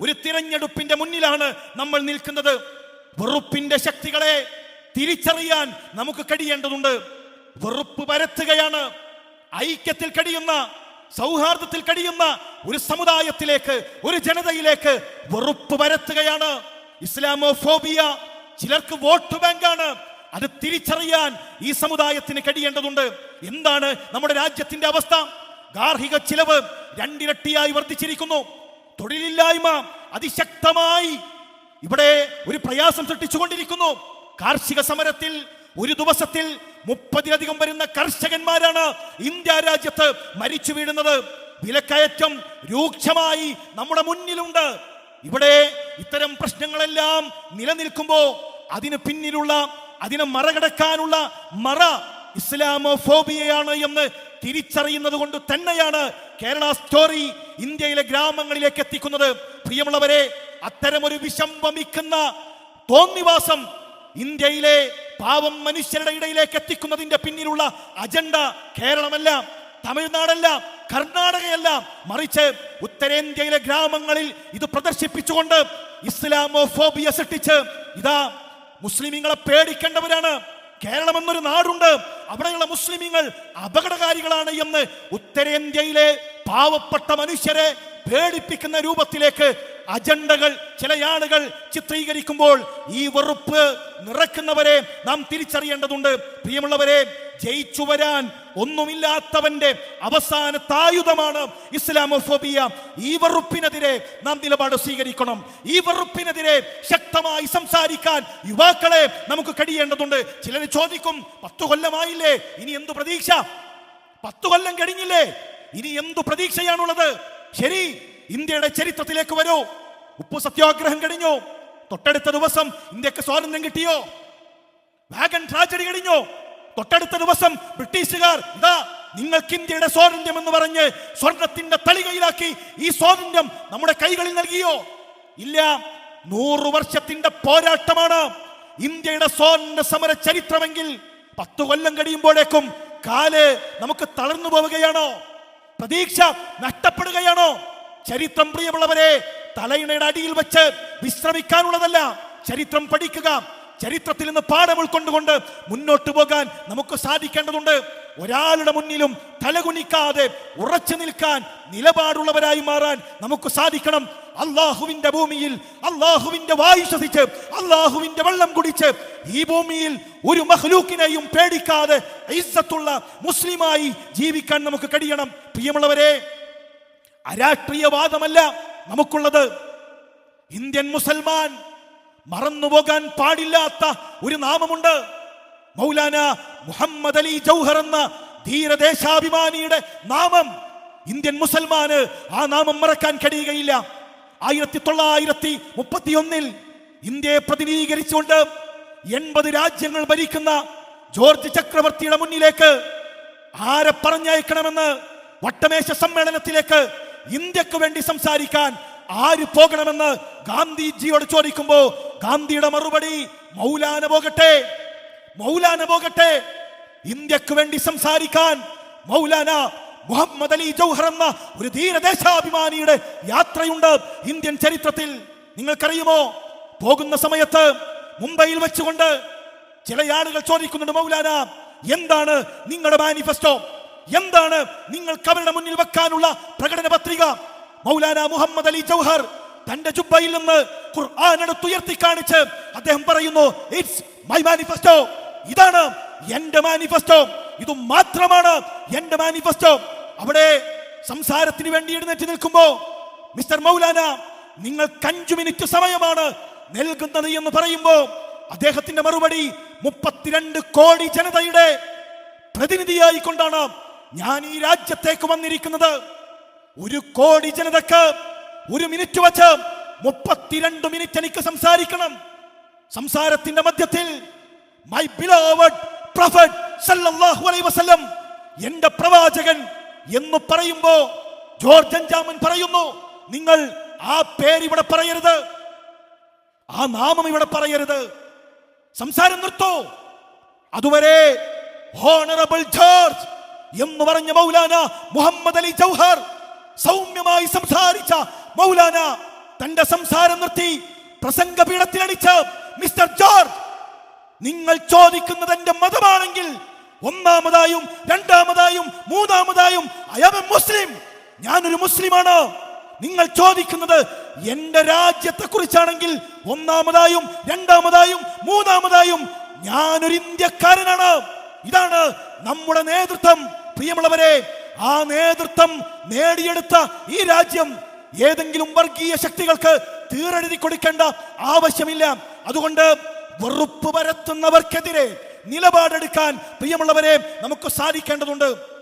ഒരു തിരഞ്ഞെടുപ്പിന്റെ മുന്നിലാണ് നമ്മൾ നിൽക്കുന്നത്. വെറുപ്പിന്റെ ശക്തികളെ തിരിച്ചറിയാൻ നമുക്ക് കഴിയേണ്ടതുണ്ട്. വെറുപ്പ് പരത്തുകയാണ്. ഐക്യത്തിൽ കഴിയുന്ന സൗഹാർദ്ദത്തിൽ കഴിയുന്ന ഒരു സമുദായത്തിലേക്ക് ഒരു ജനതയിലേക്ക് വെറുപ്പ് പരത്തുകയാണ്. ഇസ്ലാമോഫോബിയ ചിലർക്ക് വോട്ട് ബാങ്കാണ്. അത് തിരിച്ചറിയാൻ ഈ സമുദായത്തിന് കഴിയേണ്ടതുണ്ട്. എന്താണ് നമ്മുടെ രാജ്യത്തിന്റെ അവസ്ഥ? ഗാർഹിക ചിലവ് രണ്ടിരട്ടിയായി വർദ്ധിച്ചിരിക്കുന്നു. തൊഴിലില്ലായ്മ അതിശക്തമായി ഇവിടെ ഒരു പ്രയാസം സൃഷ്ടിച്ചുകൊണ്ടിരിക്കുന്നു. കാർഷിക സമരത്തിൽ ഒരു ദിവസത്തിൽ മുപ്പതിലധികം വരുന്ന കർഷകന്മാരാണ് ഇന്ത്യ രാജ്യത്ത് മരിച്ചു വീഴുന്നത്. വിലക്കയറ്റം രൂക്ഷമായി നമ്മുടെ മുന്നിലുണ്ട്. ഇവിടെ ഇത്തരം പ്രശ്നങ്ങളെല്ലാം നിലനിൽക്കുമ്പോ അതിന് പിന്നിലുള്ള അതിനെ മറകടക്കാനുള്ള മറ ഇസ്ലാമോഫോബിയയാണ് എന്ന് തിരിച്ചറിയുന്നത് കൊണ്ട് തന്നെയാണ് കേരള സ്റ്റോറി ഇന്ത്യയിലെ ഗ്രാമങ്ങളിലേക്ക് എത്തിക്കുന്നത്. പ്രിയമുള്ളവരെ അത്തരം ഒരു വിഷം വമിക്കുന്ന തോന്നിവാസം ഇന്ത്യയിലെ പാവം മനുഷ്യരുടെ ഇടയിലേക്ക് എത്തിക്കുന്നതിന്റെ പിന്നിലുള്ള അജണ്ട കേരളമല്ല തമിഴ്നാടല്ല കർണാടകയല്ല. മറിച്ച് ഉത്തരേന്ത്യയിലെ ഗ്രാമങ്ങളിൽ ഇത് പ്രദർശിപ്പിച്ചുകൊണ്ട് ഇസ്ലാമോഫോബിയ സൃഷ്ടിച്ച് ഇതാ മുസ്ലിമീങ്ങളെ പേടിക്കേണ്ടവരാണ്. കേരളം എന്നൊരു നാടുണ്ട് അവിടെയുള്ള മുസ്ലിമീങ്ങൾ അപകടകാരികളാണ് എന്ന് ഉത്തരേന്ത്യയിലെ പാവപ്പെട്ട മനുഷ്യരെ പേടിപ്പിക്കുന്ന രൂപത്തിലേക്ക് അജണ്ടകൾ ചില ആളുകൾ ചിത്രീകരിക്കുമ്പോൾ ഈ വെറുപ്പ് നിറക്കുന്നവരെ നാം തിരിച്ചറിയേണ്ടതുണ്ട്. പ്രിയമുള്ളവരെ ജയിച്ചു വരാൻ ഒന്നുമില്ലാത്തവന്റെ അവസാനത്തെ ആയുധമാണ് ഇസ്ലാമോഫോബിയ. ഈ വെറുപ്പിനെതിരെ നാം നിലപാട് സ്വീകരിക്കണം. ഈ വെറുപ്പിനെതിരെ ശക്തമായി സംസാരിക്കാൻ യുവാക്കളെ നമുക്ക് കഴിയേണ്ടതുണ്ട്. ചിലർ ചോദിക്കും പത്തു കൊല്ലമായില്ലേ ഇനി എന്തു പ്രതീക്ഷ? പത്തു കൊല്ലം കഴിഞ്ഞില്ലേ? ഇനി എന്തു പ്രതീക്ഷയാണുള്ളത്? ശരി ഇന്ത്യയുടെ ചരിത്രത്തിലേക്ക് വരൂ. ഉപ്പു സത്യാഗ്രഹം കഴിഞ്ഞു. തൊട്ടടുത്ത ദിവസം ഇന്ത്യയ്ക്ക് സ്വാതന്ത്ര്യം കിട്ടിയോ? വാഗൻ ട്രാജഡി കഴിഞ്ഞു. തൊട്ടടുത്ത ദിവസം ബ്രിട്ടീഷുകാർ ഇതാ നിങ്ങൾക്ക് ഇന്ത്യയുടെ സ്വാതന്ത്ര്യം എന്ന് പറഞ്ഞ് സ്വർണത്തിന്റെ തളികയിലാക്കി ഈ സ്വാതന്ത്ര്യം നമ്മുടെ കൈകളിൽ നൽകിയോ? ഇല്ല നൂറു വർഷത്തിന്റെ പോരാട്ടമാണ് ഇന്ത്യയുടെ സ്വാതന്ത്ര്യ സമര ചരിത്രമെങ്കിൽ പത്തു കൊല്ലം കഴിയുമ്പോഴേക്കും കാൽ നമുക്ക് തളർന്നു പോവുകയാണോ? പ്രതീക്ഷ നഷ്ടപ്പെടുകയാണോ? ചരിത്രം പ്രിയമുള്ളവരെ തലയിണയുടെ അടിയിൽ വെച്ച് വിശ്രമിക്കാനുള്ളതല്ല ചരിത്രം പഠിക്കുക. ചരിത്രത്തിൽ നിന്ന് പാഠം ഉൾക്കൊണ്ടുകൊണ്ട് മുന്നോട്ട് പോകാൻ നമുക്ക് സാധിക്കേണ്ടതുണ്ട്. ഒരാളുടെ മുന്നിലും തലകുനിക്കാതെ ഉറച്ചു നിൽക്കാൻ നിലപാടുള്ളവരായി മാറാൻ നമുക്ക് സാധിക്കണം. അള്ളാഹുവിന്റെ ഭൂമിയിൽ അള്ളാഹുവിന്റെ വായു ശ്വസിച്ച് അള്ളാഹുവിന്റെ വെള്ളം കുടിച്ച് ഈ ഭൂമിയിൽ ഒരു മഹ്ലൂക്കിനെയും പേടിക്കാതെ ഇസ്സത്തുള്ള മുസ്ലിമായി ജീവിക്കാൻ നമുക്ക് കഴിയണം. പ്രിയമുള്ളവരെ അരാഷ്ട്രീയവാദമല്ല നമുക്കുള്ളത്. ഇന്ത്യൻ മുസൽമാൻ മറന്നുപോകാൻ പാടില്ലാത്ത ഒരു നാമമുണ്ട്. മൗലാന മുഹമ്മദ് അലി ജൗഹർ എന്ന ധീരദേശാഭിമാനിയുടെ നാമം. ഇന്ത്യൻ മുസൽമാന് ആ നാമം മറക്കാൻ കഴിയുകയില്ല. ആയിരത്തി തൊള്ളായിരത്തി മുപ്പത്തി ഒന്നിൽ ഇന്ത്യയെ പ്രതിനിധീകരിച്ചുകൊണ്ട് എൺപത് രാജ്യങ്ങൾ ഭരിക്കുന്ന ജോർജ് ചക്രവർത്തിയുടെ മുന്നിലേക്ക് ആരെ പറഞ്ഞയക്കണമെന്ന് വട്ടമേശ സമ്മേളനത്തിലേക്ക് ഇന്ത്യയ്ക്ക് വേണ്ടി സംസാരിക്കാൻ ആര് പോകണമെന്ന് ഗാന്ധിജിയോട് ചോദിക്കുമ്പോൾ ഗാന്ധിയുടെ മറുപടി മൗലാന പോകട്ടെ മൗലാന പോകട്ടെ ഇന്ത്യയ്ക്ക് വേണ്ടി സംസാരിക്കാൻ മൗലാന മുഹമ്മദ് അലി ജൗഹർ എന്ന ഒരു ധീരദേശാഭിമാനിയുടെ യാത്രയുണ്ട് ഇന്ത്യൻ ചരിത്രത്തിൽ. നിങ്ങൾക്കറിയുമോ? പോകുന്ന സമയത്ത് മുംബൈയിൽ വെച്ചുകൊണ്ട് ചില ആളുകൾ ചോദിക്കുന്നുണ്ട് മൗലാന എന്താണ് നിങ്ങളുടെ മാനിഫെസ്റ്റോ? എന്താണ് നിങ്ങൾക്ക് അവരുടെ മുന്നിൽ വെക്കാനുള്ള പ്രകടന പത്രിക? മൗലാന മുഹമ്മദ് അലി ജൗഹർ തന്റെ ജുബയിൽ നിന്ന് ഖുർആൻ എടുത്തുയർത്തി കാണിച്ച് അദ്ദേഹം പറയുന്നു ഇറ്റ്സ് മൈ മാനിഫെസ്റ്റോ. ഇതാണ് എന്റെ മാനിഫെസ്റ്റോ. ഇത് മാത്രമാണ് എന്റെ മാനിഫെസ്റ്റോ. അവിടെ സംസാരത്തിന് വേണ്ടി എഴുന്നേറ്റ് നിൽക്കുമ്പോ മിസ്റ്റർ മൗലാന നിങ്ങൾക്ക് അഞ്ചു മിനിറ്റ് സമയമാണ് നൽകുന്നത് എന്ന് പറയുമ്പോ അദ്ദേഹത്തിന്റെ മറുപടി മുപ്പത്തിരണ്ട് കോടി ജനതയുടെ പ്രതിനിധിയായി കൊണ്ടാണ് ഞാൻ ഈ രാജ്യത്തേക്ക് വന്നിരിക്കുന്നത്. ഒരു കോടി ജനതക്ക് ഒരു മിനിറ്റ് വച്ച് മുപ്പത്തിരണ്ട് മിനിറ്റ് എനിക്ക് സംസാരിക്കണം. സംസാരത്തിന്റെ മധ്യത്തിൽ മൈ ബിലോവഡ് പ്രൊഫറ്റ് സല്ലല്ലാഹു അലൈഹി വസല്ലം എന്റെ പ്രവാചകൻ എന്ന് പറയുമ്പോ ജോർജ് അഞ്ചാമൻ പറയുന്നു നിങ്ങൾ ആ പേര് ഇവിടെ പറയരുത്. ആ നാമം ഇവിടെ പറയരുത്. സംസാരം നിർത്തോ. അതുവരെ ഹോണറബിൾ ജോർജ് എന്ന് പറഞ്ഞ മൗലാന മുഹമ്മദ് അലി ജൗഹർ സൗമ്യമായി സംസാരിച്ച മൗലാന തന്റെ സംസാരം നിർത്തി പ്രസംഗപീഠത്തിലടിച്ച് മിസ്റ്റർ ജോർജ് നിങ്ങൾ ചോദിക്കുന്നത് എന്റെ മതമാണെങ്കിൽ ഒന്നാമതായും രണ്ടാമതായും മൂന്നാമതായും അയം മുസ്ലിം. ഞാനൊരു മുസ്ലിമാണ്. നിങ്ങൾ ചോദിക്കുന്നത് എന്റെ രാജ്യത്തെ കുറിച്ചാണെങ്കിൽ ഒന്നാമതായും രണ്ടാമതായും മൂന്നാമതായും ഞാനൊരു ഇന്ത്യക്കാരനാണ്. ഇതാണ് നമ്മുടെ നേതൃത്വം. പ്രിയമുള്ളവരെ ആ നേതൃത്വം നേടിയെടുത്ത ഈ രാജ്യം ഏതെങ്കിലും വർഗീയ ശക്തികൾക്ക് തീറെഴുതി കൊടുക്കേണ്ട ആവശ്യമില്ല. അതുകൊണ്ട് വെറുപ്പ് പരത്തുന്നവർക്കെതിരെ നിലപാടെടുക്കാൻ പ്രിയമുള്ളവരെ നമുക്ക് സാധിക്കേണ്ടതുണ്ട്.